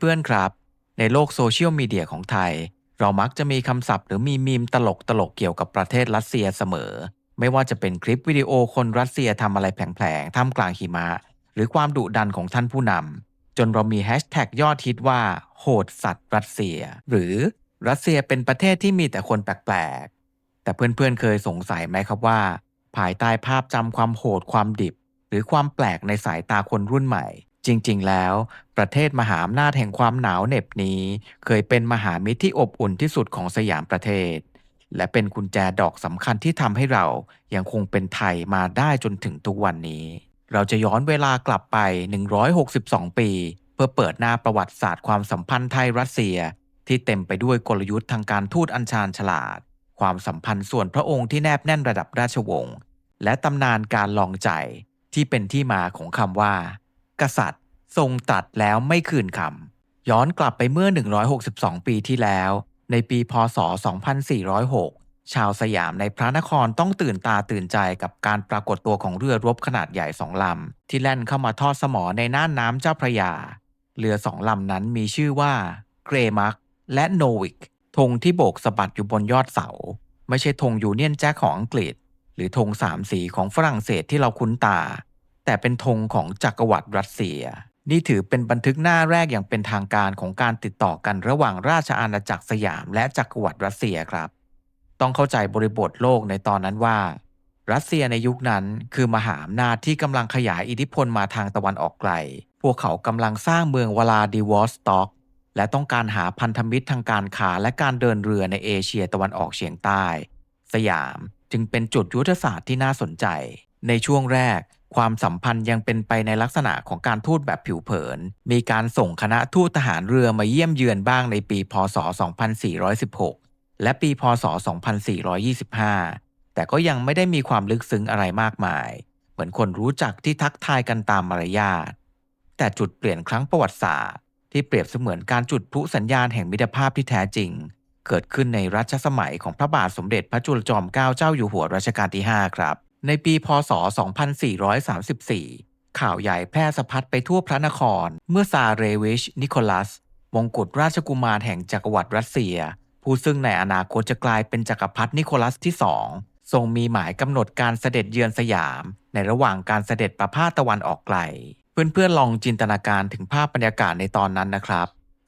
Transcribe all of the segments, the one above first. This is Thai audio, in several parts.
เพื่อนๆครับ ในโลกโซเชียลมีเดียของไทย เรามักจะมีคำศัพท์หรือมีมีมตลกตลกเกี่ยวกับประเทศรัสเซียเสมอ ไม่ว่าจะเป็นคลิปวิดีโอคนรัสเซียทำอะไรแผลงๆท่ามกลางหิมะ หรือความดุดันของท่านผู้นำจนเรามีแฮชแท็กยอดฮิตว่า โหดสัตว์รัสเซีย หรือรัสเซียเป็นประเทศที่มีแต่คนแปลกๆ แต่เพื่อนๆเคยสงสัยไหมครับว่า ภายใต้ภาพจำความโหดความดิบ หรือความแปลกในสายตาคนรุ่นใหม่ จริงๆ แล้ว ประเทศมหาอำนาจแห่งความหนาวเหน็บนี้ เคยเป็นมหามิตรที่อบอุ่นที่สุดของสยามประเทศ และเป็นกุญแจดอกสำคัญที่ทำให้เรายังคงเป็นไทยมาได้จนถึงทุกวันนี้ เราจะย้อนเวลากลับไป 162 ปี เพื่อเปิดหน้าประวัติศาสตร์ความสัมพันธ์ไทยรัสเซีย ที่เต็มไปด้วยกลยุทธ์ทางการทูตอัญชานฉลาด ความสัมพันธ์ส่วนพระองค์ที่แนบแน่นระดับราชวงศ์และตำนานการลองใจที่เป็นที่มาของคำว่า กษัตริย์ ทรงตัดแล้วไม่คืนคำย้อนกลับไปเมื่อ 162 ปีที่แล้ว ในปีพศ 2406 ชาวสยามในพระนครต้องตื่นตาตื่นใจกับการปรากฏตัวของเรือรบขนาดใหญ่สองลำ ที่แล่นเข้ามาทอดสมอในน่านน้ำเจ้าพระยา เรือสองลำนั้นมีชื่อว่าเกรมักและโนวิกธงที่โบกสะบัดอยู่บนยอดเสา ไม่ใช่ธงยูเนียนแจ็คของอังกฤษ หรือธงสามสีของฝรั่งเศสที่เราคุ้นตา แต่เป็นธงของจักรวรรดิรัสเซีย นี่ถือเป็นบันทึกหน้าแรกอย่างเป็นทางการของการติดต่อกันระหว่างราชอาณาจักรสยามและจักรวรรดิรัสเซียครับ ต้องเข้าใจบริบทโลกในตอนนั้นว่า รัสเซียในยุคนั้นคือมหาอำนาจที่กำลังขยายอิทธิพลมาทางตะวันออกไกล พวกเขากำลังสร้างเมืองวลาดิวอสต็อกและต้องการหาพันธมิตรทางการค้าและการเดินเรือในเอเชียตะวันออกเฉียงใต้ สยามจึงเป็นจุดยุทธศาสตร์ที่น่าสนใจ ในช่วงแรก ความสัมพันธ์ยังเป็นไปในลักษณะของการทูตแบบผิวเผิน มีการส่งคณะทูตทหารเรือมาเยี่ยมเยือนบ้างในปี พศ 2416 และปี พศ 2425 แต่ก็ยังไม่ได้มีความลึกซึ้งอะไรมากมาย เหมือนคนรู้จักที่ทักทายกันตามมารยาท แต่จุดเปลี่ยนครั้งประวัติศาสตร์ ที่เปรียบเสมือนการจุดพลุสัญญาณแห่งมิตรภาพที่แท้จริง เกิดขึ้นในรัชสมัยของพระบาทสมเด็จพระจุลจอมเกล้าเจ้าอยู่หัวรัชกาลที่ 5 ครับ ในปีพศ 2434 ข่าวใหญ่แพร่สะพัดไปทั่วพระนคร เมื่อซาเรวิช นิโคลัส มงกุฎราชกุมารแห่งจักรวรรดิรัสเซีย ผู้ซึ่งในอนาคตจะกลายเป็นจักรพรรดินิโคลัสที่สองทรงมีหมายกำหนดการเสด็จเยือนสยาม ในระหว่างการเสด็จประพาสตะวันออกไกล เพื่อนๆลองจินตนาการถึงภาพบรรยากาศในตอนนั้นนะครับ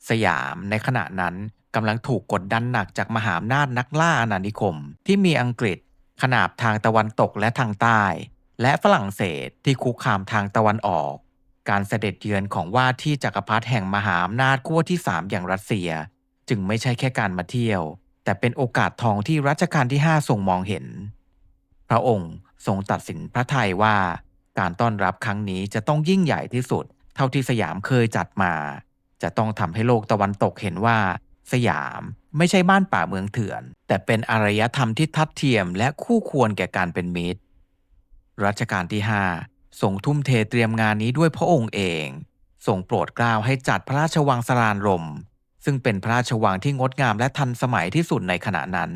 สยามในขณะนั้นกำลังถูกกดดันหนักจากมหาอำนาจนักล่าอาณานิคม ที่มีอังกฤษ ขนาบทางตะวันตกและทางใต้ และฝรั่งเศสที่คุกคามทางตะวันออก การเสด็จเยือนของว่าที่จักรพรรดิแห่งมหาอำนาจขั้วที่ 3 อย่างรัสเซีย จึงไม่ใช่แค่การมาเที่ยว แต่เป็นโอกาสทองที่รัชกาลที่ 5 ทรงมองเห็น พระองค์ทรงตัดสินพระทัยว่า การต้อนรับครั้งนี้จะต้องยิ่งใหญ่ที่สุด เท่าที่สยามเคยจัดมา จะต้องทำให้โลกตะวันตกเห็นว่า สยาม ไม่ใช่บ้านป่าเมืองเถื่อน แต่เป็นอารยธรรมที่ทัดเทียมและคู่ควรแก่การเป็นมิตร รัชกาลที่ 5 ทรงทุ่มเทเตรียมงานนี้ด้วยพระองค์เองทรงโปรดเกล้าให้จัดพระราชวังสรานรม ซึ่งเป็นพระราชวังที่งดงามและทันสมัยที่สุดในขณะนั้น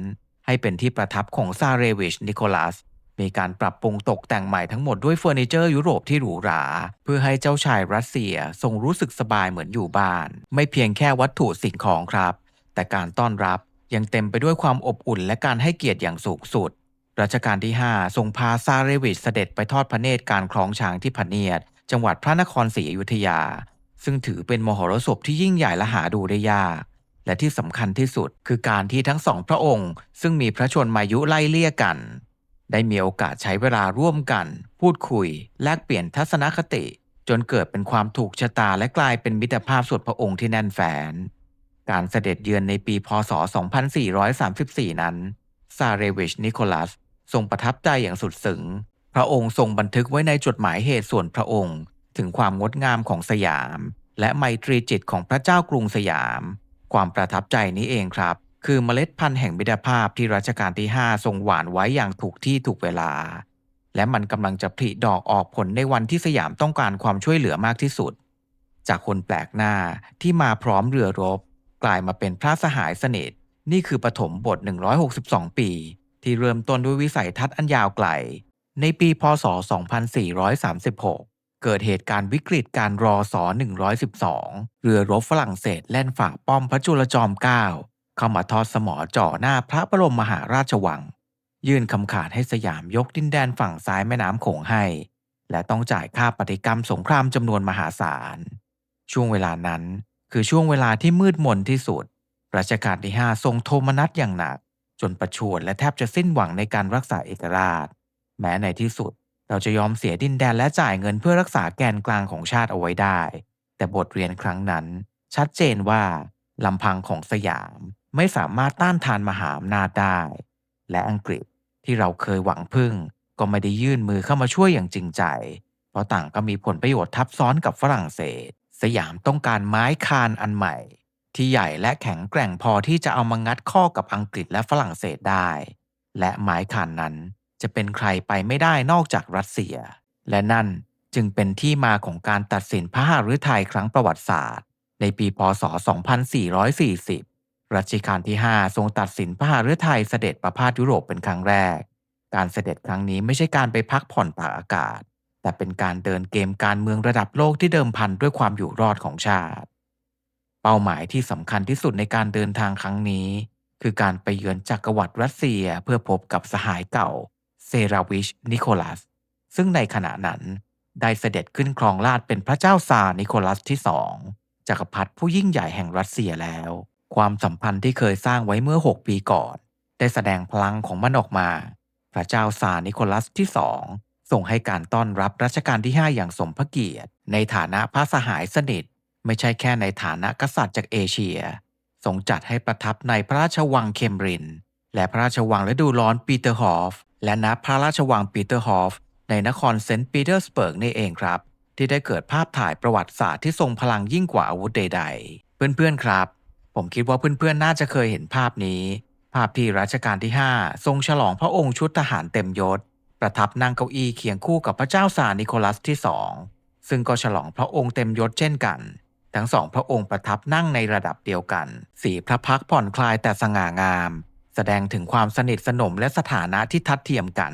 ให้เป็นที่ประทับของซาเรวิชนิโคลัสมีการปรับปรุงตกแต่งใหม่ทั้งหมดด้วยเฟอร์นิเจอร์ยุโรปที่หรูหรา เพื่อให้เจ้าชายรัสเซียทรงรู้สึกสบายเหมือนอยู่บ้าน ไม่เพียงแค่วัตถุสิ่งของครับ แต่การต้อนรับยังเต็มไปด้วยความอบอุ่นและการให้เกียรติอย่างสูงสุด รัชกาลที่ 5 ทรงพาซาเรวิชเสด็จไปทอดพระเนตรการคล้องช้างที่พเนียด จังหวัดพระนครศรีอยุธยา ซึ่งถือเป็นมหรสพที่ยิ่งใหญ่และหาดูได้ยาก และที่สำคัญที่สุดคือการที่ทั้งสองพระองค์ ซึ่งมีพระชนมายุไล่เลี่ยกัน ได้มีโอกาสใช้เวลาร่วมกัน พูดคุย แลกเปลี่ยนทัศนคติ จนเกิดเป็นความถูกชะตาและกลายเป็นมิตรภาพส่วนพระองค์ที่แน่นแฟ้น การเสด็จเยือนในปีพศ 2434 นั้น ซาเรวิชนิโคลัส ทรงประทับใจอย่างสุดซึ้ง พระองค์ทรงบันทึกไว้ในจดหมายเหตุส่วนพระองค์ ถึงความงดงามของสยาม และไมตรีจิตของพระเจ้ากรุงสยาม ความประทับใจนี้เองครับ คือเมล็ดพันธุ์แห่งมิตรภาพที่รัชกาลที่ 5 ทรงหว่านไว้อย่างถูกที่ถูกเวลา และมันกำลังจะผลิดอกออกผลในวันที่สยามต้องการความช่วยเหลือมากที่สุด จากคนแปลกหน้าที่มาพร้อมเรือรบ กลายมาเป็นพระสหายสนิทนี่คือปฐมบท 162 ปี ที่เริ่มต้นด้วยวิสัยทัศน์อันยาวไกล ในปีพศ 2436 เกิดเหตุการณ์วิกฤตการรอสอ112 เรือรบฝรั่งเศสแล่นฝ่าป้อมพระจุลจอมเกล้าเข้ามาทอดสมอจ่อหน้าพระบรมมหาราชวัง ยื่นคำขาดให้สยามยกดินแดนฝั่งซ้ายแม่น้ำโขงให้ และต้องจ่ายค่าปฏิกรรมสงครามจำนวนมหาศาล ช่วงเวลานั้น คือช่วงเวลาที่มืดมนที่สุด รัชกาลที่5ทรงโทมนัสอย่างหนัก จนประชวรและแทบจะสิ้นหวังในการรักษาเอกราช แม้ในที่สุด เราจะยอมเสียดินแดนและจ่ายเงินเพื่อรักษาแกนกลางของชาติเอาไว้ได้ แต่บทเรียนครั้งนั้น ชัดเจนว่าลำพังของสยามไม่สามารถต้านทานมหาอำนาจได้ และอังกฤษที่เราเคยหวังพึ่ง ก็ไม่ได้ยื่นมือเข้ามาช่วยอย่างจริงใจ เพราะต่างก็มีผลประโยชน์ทับซ้อนกับฝรั่งเศส สยามต้องการไม้คานอันใหม่ ที่ใหญ่และแข็งแกร่งพอที่จะเอามางัดข้อกับอังกฤษและฝรั่งเศสได้ และไม้คานนั้นจะเป็นใครไปไม่ได้นอกจากรัสเซีย และนั่นจึงเป็นที่มาของการตัดสินพระหฤทัยครั้งประวัติศาสตร์ ในปีพศ 2440 รัชกาลที่ 5 ทรงตัดสินพระหฤทัยเสด็จประพาสยุโรปเป็นครั้งแรก การเสด็จครั้งนี้ไม่ใช่การไปพักผ่อนตากอากาศ แต่เป็นการเดินเกมการเมืองระดับโลกที่เดิมพันด้วยความอยู่รอดของชาติ เป้าหมายที่สำคัญที่สุดในการเดินทางครั้งนี้ คือการไปเยือนจักรวรรดิรัสเซียเพื่อพบกับสหายเก่า เซราวิช นิโคลัส ซึ่งในขณะนั้น ได้เสด็จขึ้นครองราชเป็นพระเจ้าซานิโคลัสที่สองจักรพรรดิผู้ยิ่งใหญ่แห่งรัสเซียแล้ว ความสัมพันธ์ที่เคยสร้างไว้เมื่อ 6 ปีก่อน ได้แสดงพลังของมันออกมา พระเจ้าซานิโคลัสที่สอง ส่งให้การต้อนรับรัชกาลที่ 5 อย่างสมพระเกียรติ ในฐานะพระสหายสนิท ไม่ใช่แค่ในฐานะกษัตริย์จากเอเชีย ทรงจัดให้ประทับในพระราชวังเคมบริน และพระราชวังฤดูร้อนปีเตอร์ฮอฟและณพระราชวังปีเตอร์ฮอฟในนครเซนต์ปีเตอร์สเบิร์กนี่เองครับ ที่ได้เกิดภาพถ่ายประวัติศาสตร์ที่ทรงพลังยิ่งกว่าอาวุธใด ๆ เพื่อนๆครับ ผมคิดว่าเพื่อนๆน่าจะเคยเห็นภาพนี้ ภาพที่รัชกาลที่ 5 ทรงฉลองพระองค์ชุดทหารเต็มยศ ประทับนั่งเก้าอี้เคียงคู่กับพระเจ้าซานิโคลัสที่สองซึ่งก็ฉลองพระองค์เต็มยศเช่นกัน ทั้งสองพระองค์ประทับนั่งในระดับเดียวกัน สีพระพักผ่อนคลายแต่สง่างาม แสดงถึงความสนิทสนมและสถานะที่ทัดเทียมกัน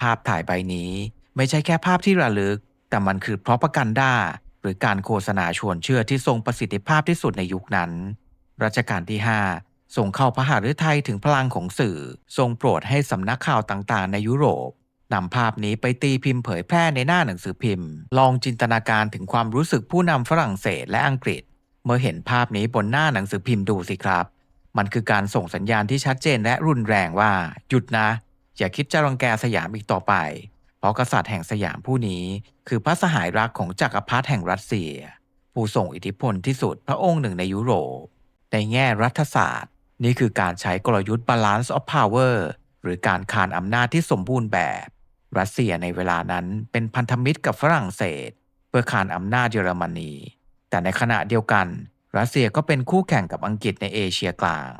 ภาพถ่ายใบนี้ไม่ใช่แค่ภาพที่ระลึก แต่มันคือเพราะประกันด้าหรือการโฆษณาชวนเชื่อที่ทรงประสิทธิภาพที่สุดในยุคนั้น รัชกาลที่ 5 ทรงเข้าพระหฤทัยถึงพลังของสื่อ ทรงโปรดให้สำนักข่าวต่างๆ ในยุโรปนำภาพนี้ไปตีพิมพ์เผยแพร่ในหน้าหนังสือพิมพ์ ลองจินตนาการถึงความรู้สึกผู้นำฝรั่งเศสและอังกฤษ เมื่อเห็นภาพนี้บนหน้าหนังสือพิมพ์ดูสิครับ มันคือการส่งสัญญาณที่ชัดเจนและรุนแรงว่า หยุดนะ อย่าคิดจะรังแกสยามอีกต่อไป เพราะกษัตริย์แห่งสยามผู้นี้ คือพระสหายรักของจักรพรรดิแห่งรัสเซีย ผู้ส่งอิทธิพลที่สุดพระองค์หนึ่งในยุโรป ในแง่รัฐศาสตร์ นี่คือการใช้กลยุทธ์ balance of power หรือการคานอำนาจที่สมบูรณ์แบบ รัสเซียในเวลานั้นเป็นพันธมิตรกับฝรั่งเศส เพื่อคานอำนาจเยอรมนี แต่ในขณะเดียวกัน รัสเซียก็เป็นคู่แข่งกับอังกฤษในเอเชียกลาง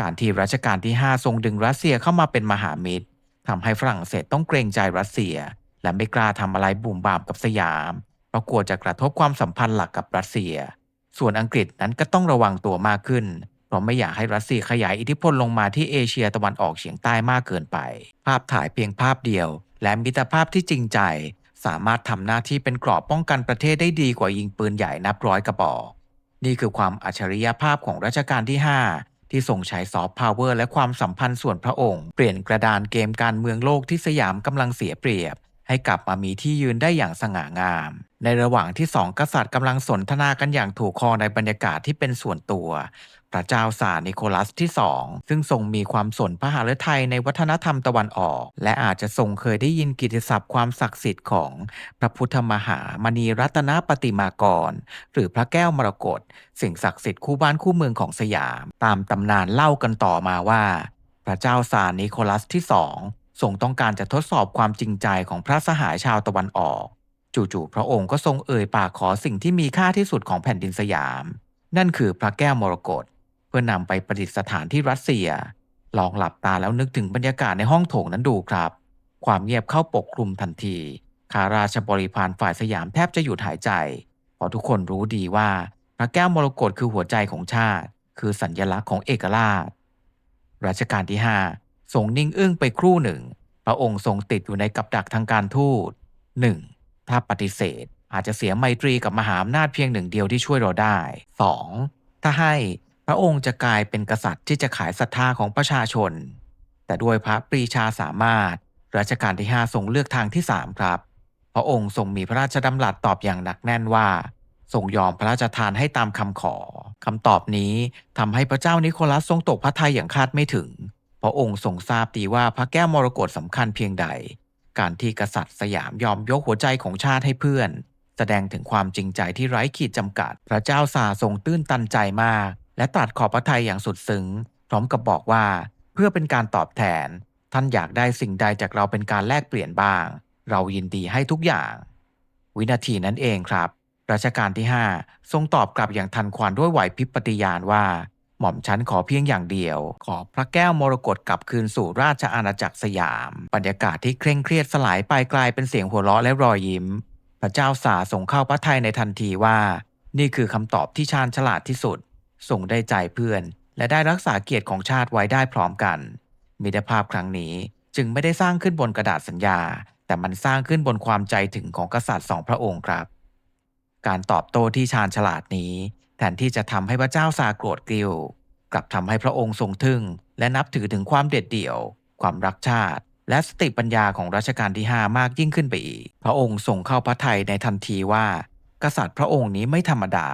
การที่รัชกาลที่ 5 ทรงดึงรัสเซียเข้ามาเป็นมหามิตรทำให้ฝรั่งเศสต้องเกรงใจรัสเซีย และไม่กล้าทำอะไรบุ่มบามกับสยาม เพราะกลัวจะกระทบความสัมพันธ์หลักกับรัสเซีย ส่วนอังกฤษนั้นก็ต้องระวังตัวมากขึ้น เพราะไม่อยากให้รัสเซียขยายอิทธิพลลงมาที่เอเชียตะวันออกเฉียงใต้มากเกินไป ภาพถ่ายเพียงภาพเดียว และมิตรภาพที่จริงใจ สามารถทำหน้าที่เป็นกรอบป้องกันประเทศได้ดีกว่ายิงปืนใหญ่นับร้อยกระบอก นี่คือความอัจฉริยภาพของรัชกาลที่ 5 ที่ส่งใช้ซอฟต์พาวเวอร์และความสัมพันธ์ส่วนพระองค์ เปลี่ยนกระดานเกมการเมืองโลกที่สยามกำลังเสียเปรียบ ให้กลับมามีที่ยืนได้อย่างสง่างาม ในระหว่างที่สองกษัตริย์กำลังสนทนากันอย่างถูกคอในบรรยากาศที่เป็นส่วนตัว พระเจ้าซาร์นิโคลัสที่สองซึ่งทรงมีความสนพระหฤทัยในวัฒนธรรมตะวันออก และอาจจะทรงเคยได้ยินกิตติศัพท์ความศักดิ์สิทธิ์ของพระพุทธมหามณีรัตนปฏิมากร หรือพระแก้วมรกตสิ่งศักดิ์สิทธิ์คู่บ้านคู่เมืองของสยาม ตามตำนานเล่ากันต่อมาว่า พระเจ้าซาร์นิโคลัสที่สองทรงต้องการจะทดสอบความจริงใจของพระสหายชาวตะวันออก จู่ๆพระองค์ก็ทรงเอ่ยปากขอสิ่งที่มีค่าที่สุดของแผ่นดินสยาม นั่นคือพระแก้วมรกต พื่อนำไปประดิษฐานที่รัสเซีย ลองหลับตาแล้วนึกถึงบรรยากาศในห้องโถงนั้นดูครับ ความเงียบเข้าปกคลุมทันทีข้าราชบริพารฝ่ายสยามแทบจะหยุดหายใจ เพราะทุกคนรู้ดีว่าพระแก้วมรกตคือหัวใจของชาติ คือสัญญลักษณ์ของเอกราช รัชกาลที่ 5 ทรงนิ่งอึ้งไปครู่หนึ่ง พระองค์ทรงติดอยู่ในกับดักทางการทูต 1. ถ้าปฏิเสธอาจจะเสียไมตรีกับมหาอำนาจเพียงหนึ่งเดียวที่ช่วยเราได้ 2. ถ้าให้ พระองค์จะกลายเป็นกษัตริย์ที่จะขายศรัทธาของประชาชน แต่ด้วยพระปรีชาสามารถรัชกาลที่ 5 ทรงเลือกทางที่ 3 ครับ พระองค์ทรงมีพระราชดำรัสตอบอย่างหนักแน่นว่าทรงยอมพระราชทานให้ตามคำขอคำตอบนี้ทำให้พระเจ้านิโคลัสทรงตกพระทัยอย่างคาดไม่ถึง พระองค์ทรงทราบดีว่าพระแก้วมรกตสำคัญเพียงใด การที่กษัตริย์สยามยอมยกหัวใจของชาติให้เพื่อน แสดงถึงความจริงใจที่ไร้ขีดจำกัด พระเจ้าซาทรงตื้นตันใจมาก และตรัสขอบพระทัยอย่างสุดซึ้ง พร้อมกับบอกว่า เพื่อเป็นการตอบแทน ท่านอยากได้สิ่งใดจากเราเป็นการแลกเปลี่ยนบ้าง เรายินดีให้ทุกอย่าง วินาทีนั้นเองครับรัชกาลที่ 5 ทรงตอบกลับอย่างทันควันด้วยไหวพริบปฏิญาณว่า หม่อมฉันขอเพียงอย่างเดียว ขอพระแก้วมรกตกลับคืนสู่ราชอาณาจักรสยาม บรรยากาศที่เคร่งเครียดสลายไปกลายเป็นเสียงหัวเราะและรอยยิ้ม พระเจ้าสาทรงเข้าพระทัยในทันทีว่า นี่คือคำตอบที่ชาญฉลาดที่สุด ทรงได้ใจเพื่อน และได้รักษาเกียรติของชาติไว้ได้พร้อมกัน มิตรภาพครั้งนี้จึงไม่ได้สร้างขึ้นบนกระดาษสัญญา แต่มันสร้างขึ้นบนความใจถึงของกษัตริย์สองพระองค์ครับ การตอบโต้ที่ชาญฉลาดนี้ แทนที่จะทำให้พระเจ้าซาโกรธกริ้วกลับทำให้พระองค์ทรงทึ่ง และนับถือถึงความเด็ดเดี่ยว ความรักชาติ และสติปัญญาของรัชกาลที่ 5 มากยิ่งขึ้นไปอีก พระองค์ทรงเข้าพระทัยในทันทีว่า กษัตริย์พระองค์นี้ไม่ธรรมดา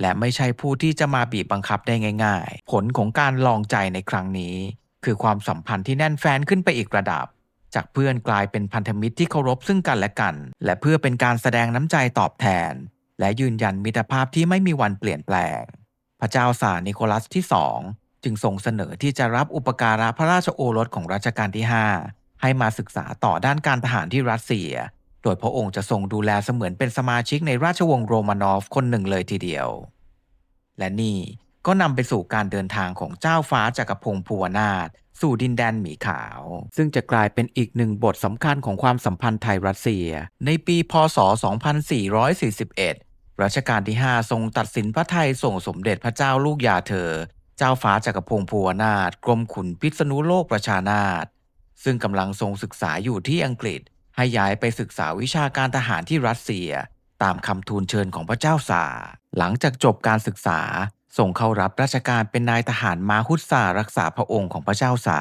และไม่ใช่ผู้ที่จะมาบีบบังคับได้ง่าย ๆ ผลของการลองใจในครั้งนี้ คือความสัมพันธ์ที่แน่นแฟ้นขึ้นไปอีกระดับ จากเพื่อนกลายเป็นพันธมิตรที่เคารพซึ่งกันและกัน และเพื่อเป็นการแสดงน้ำใจตอบแทน และยืนยันมิตรภาพที่ไม่มีวันเปลี่ยนแปลง พระเจ้าสานิโคลัสที่สองจึงทรงเสนอที่จะรับอุปการะพระราชโอรสของรัชกาลที่ 5 ให้มาศึกษาต่อด้านการทหารที่รัสเซีย โดยพระองค์จะทรงดูแลเสมือนเป็นสมาชิกในราชวงศ์โรมานอฟคนหนึ่งเลยทีเดียว และนี่ก็นำไปสู่การเดินทางของเจ้าฟ้าจักรพงศ์ภูวนาถสู่ดินแดนหมีขาว ซึ่งจะกลายเป็นอีกหนึ่งบทสำคัญของความสัมพันธ์ไทยรัสเซีย ในปีพศ 2441 รัชกาลที่ 5 ทรงตัดสินพระไทยส่งสมเด็จพระเจ้าลูกยาเธอ เจ้าฟ้าจักรพงศ์ภูวนาถกรมขุนพิษณุโลกประชานาถซึ่งกำลังทรงศึกษาอยู่ที่อังกฤษ ให้ย้ายไปศึกษาวิชาการทหารที่รัสเซีย ตามคำทูลเชิญของพระเจ้าสาหลังจากจบการศึกษา ส่งเข้ารับราชการเป็นนายทหารมาฮุตซารักษาพระองค์ของพระเจ้าสา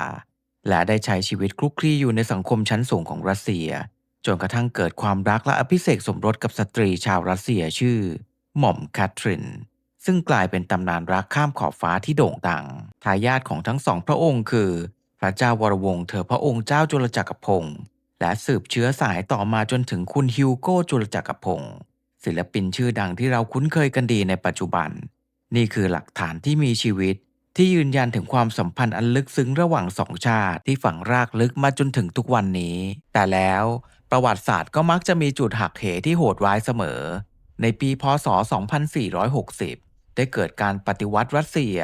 และได้ใช้ชีวิตคลุกคลีอยู่ในสังคมชั้นสูงของรัสเซีย จนกระทั่งเกิดความรักและอภิเษกสมรสกับสตรีชาวรัสเซียชื่อ หม่อมแคทริน ซึ่งกลายเป็นตำนานรักข้ามขอบฟ้าที่โด่งดัง ทายาทของทั้งสองพระองค์คือ พระเจ้าวรวงเธอพระองค์เจ้าจุลจักรพงศ์ และสืบเชื้อสายต่อมาจนถึงคุณฮิวโก้จุลจักรพงศ์ศิลปินชื่อดังที่เราคุ้นเคยกันดีในปัจจุบัน นี่คือหลักฐานที่มีชีวิต ที่ยืนยันถึงความสัมพันธ์อันลึกซึ้งระหว่างสองชาติที่ฝังรากลึกมาจนถึงทุกวันนี้ แต่แล้วประวัติศาสตร์ก็มักจะมีจุดหักเหที่โหดร้ายเสมอ ในปีพศ 2460 ได้เกิดการปฏิวัติรัสเซีย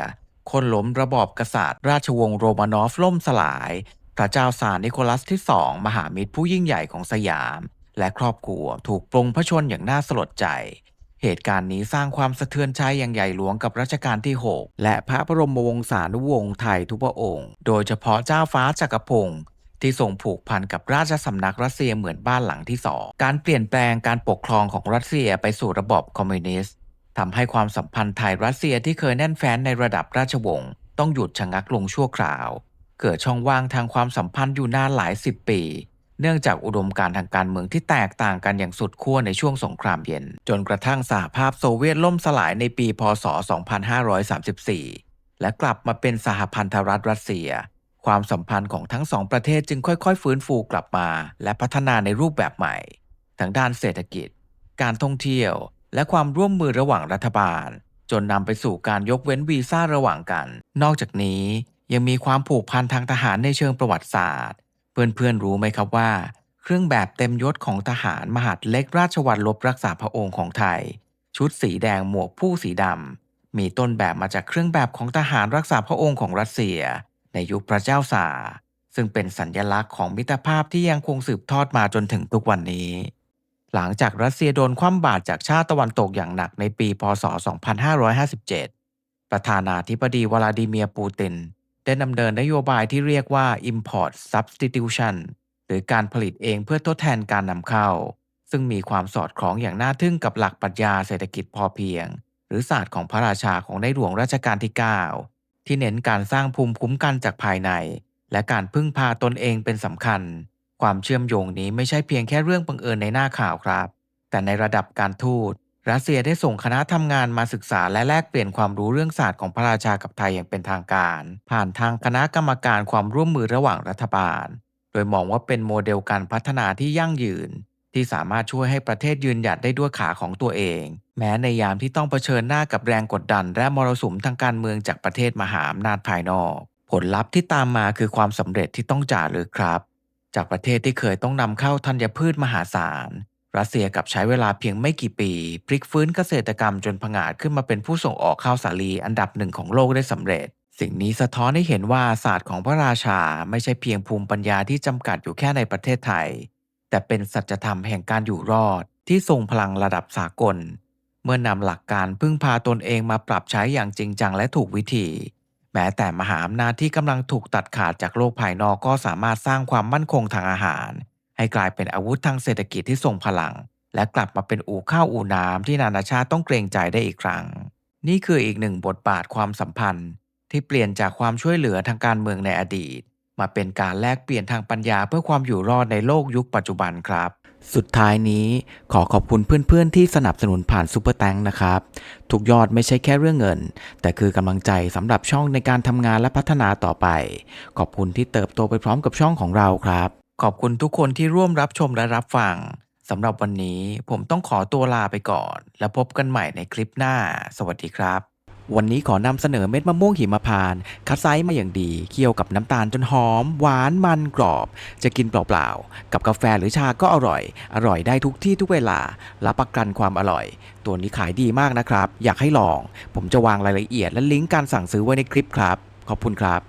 คนล้มระบอบกษัตริย์ ราชวงศ์โรมานอฟล่มสลาย พระเจ้าซาร์นิโคลัสที่สองมหามิตรผู้ยิ่งใหญ่ของสยาม และครอบครัวถูกปรงพระชนอย่างน่าสลดใจ เหตุการณ์นี้สร้างความสะเทือนใจอย่างใหญ่หลวงกับรัชกาลที่ 6 และพระบรมวงศานุวงศ์ไทยทุกพระองค์ โดยเฉพาะเจ้าฟ้าจักรพงศ์ที่ทรงผูกพันกับราชสำนักรัสเซียเหมือนบ้านหลังที่สองการเปลี่ยนแปลงการปกครองของรัสเซียไปสู่ระบอบคอมมิวนิสต์ทำให้ความสัมพันธ์ไทยรัสเซียที่เคยแน่นแฟ้นในระดับราชวงศ์ต้องหยุดชะงักลงชั่วคราว เกิดช่องว่างทางความสัมพันธ์อยู่นานหลายสิบปี เนื่องจากอุดมการณ์ทางการเมืองที่แตกต่างกันอย่างสุดขั้วในช่วงสงครามเย็น จนกระทั่งสหภาพโซเวียตล่มสลายในปี พศ 2534 และกลับมาเป็นสหพันธรัฐรัสเซีย ความสัมพันธ์ของทั้งสองประเทศจึงค่อย ๆ ฟื้นฟูกลับมา และพัฒนาในรูปแบบใหม่ทั้งด้านเศรษฐกิจ การท่องเที่ยว และความร่วมมือระหว่างรัฐบาล จนนำไปสู่การยกเว้นวีซ่าระหว่างกัน นอกจากนี้ ยังมีความผูกพันทางทหารในเชิงประวัติศาสตร์ เพื่อนๆรู้ไหมครับว่า เครื่องแบบเต็มยศของทหารมหาดเล็กราชวัลลบรักษาพระองค์ของไทย ชุดสีแดงหมวกผู้สีดำมีต้นแบบมาจากเครื่องแบบของทหารรักษาพระองค์ของรัสเซีย ในยุคพระเจ้าสาซึ่งเป็นสัญญลักษณ์ของมิตรภาพที่ยังคงสืบทอดมาจนถึงทุกวันนี้ หลังจากรัสเซียโดนคว่ำบาตรจากชาติตะวันตกอย่างหนักในปี พศ 2557 ประธานาธิบดีวลาดิเมียร์ปูติน ได้ดำเนินนโยบายที่เรียกว่า import substitution หรือการผลิตเองเพื่อทดแทนการนำเข้า ซึ่งมีความสอดคล้องอย่างน่าทึ่งกับหลักปรัชญาเศรษฐกิจพอเพียง หรือศาสตร์ของพระราชาของในหลวงรัชกาลที่ 9 ที่เน้นการสร้างภูมิคุ้มกันจากภายใน และการพึ่งพาตนเองเป็นสำคัญ ความเชื่อมโยงนี้ไม่ใช่เพียงแค่เรื่องบังเอิญในหน้าข่าวครับ แต่ในระดับการทูต รัสเซียได้ส่งคณะทำงานมาศึกษาและแลกเปลี่ยนความรู้เรื่องศาสตร์ของพระราชากับไทยอย่างเป็นทางการ ผ่านทางคณะกรรมการความร่วมมือระหว่างรัฐบาล โดยมองว่าเป็นโมเดลการพัฒนาที่ยั่งยืน ที่สามารถช่วยให้ประเทศยืนหยัดได้ด้วยขาของตัวเอง แม้ในยามที่ต้องเผชิญหน้ากับแรงกดดัน และมรสุมทางการเมืองจากประเทศมหาอำนาจภายนอก ผลลัพธ์ที่ตามมาคือความสำเร็จที่ต้องจ่าลึกครับ จากประเทศที่เคยต้องนำเข้าธัญพืชมหาศาล รัสเซียกับใช้เวลาเพียงไม่กี่ปี พลิกฟื้นเกษตรกรรมจนผงาดขึ้นมาเป็นผู้ส่งออกข้าวสาลีอันดับหนึ่งของโลกได้สำเร็จ สิ่งนี้สะท้อนให้เห็นว่าศาสตร์ของพระราชาไม่ใช่เพียงภูมิปัญญาที่จำกัดอยู่แค่ในประเทศไทย แต่เป็นสัจธรรมแห่งการอยู่รอด ที่ทรงพลังระดับสากล เมื่อนำหลักการพึ่งพาตนเองมาปรับใช้อย่างจริงจังและถูกวิธี แม้แต่มหาอำนาจที่กำลังถูกตัดขาดจากโลกภายนอกก็สามารถสร้างความมั่นคงทางอาหาร ให้กลายเป็นอาวุธทางเศรษฐกิจที่ทรงพลัง และกลับมาเป็นอู่ข้าวอู่น้ำที่นานาชาติต้องเกรงใจได้อีกครั้ง นี่คืออีกหนึ่งบทบาทความสัมพันธ์ ที่เปลี่ยนจากความช่วยเหลือทางการเมืองในอดีต มาเป็นการแลกเปลี่ยนทางปัญญาเพื่อความอยู่รอดในโลกยุคปัจจุบันครับสุดท้ายนี้ขอขอบคุณเพื่อนๆที่สนับสนุนผ่านซูเปอร์แตงนะครับ ทุกยอดไม่ใช่แค่เรื่องเงิน แต่คือกำลังใจสำหรับช่องในการทำงานและพัฒนาต่อไป ขอบคุณที่เติบโตไปพร้อมกับช่องของเราครับ ขอบคุณทุกคนที่ร่วมรับชมและรับฟังสำหรับวันนี้ผมต้องขอตัวลาไปก่อน แล้วพบกันใหม่ในคลิปหน้า สวัสดีครับ วันนี้ขอนำเสนอเม็ดมะม่วงหิมพานต์คัดไซส์มาอย่างดี เคี่ยวกับน้ำตาลจนหอม หวานมันกรอบ จะกินเปล่าๆ กับกาแฟหรือชาก็อร่อย อร่อยได้ทุกที่ทุกเวลา รับประกันความอร่อย ตัวนี้ขายดีมากนะครับ อยากให้ลอง ผมจะวางรายละเอียดและลิงก์การสั่งซื้อไว้ในคลิปครับ ขอบคุณครับ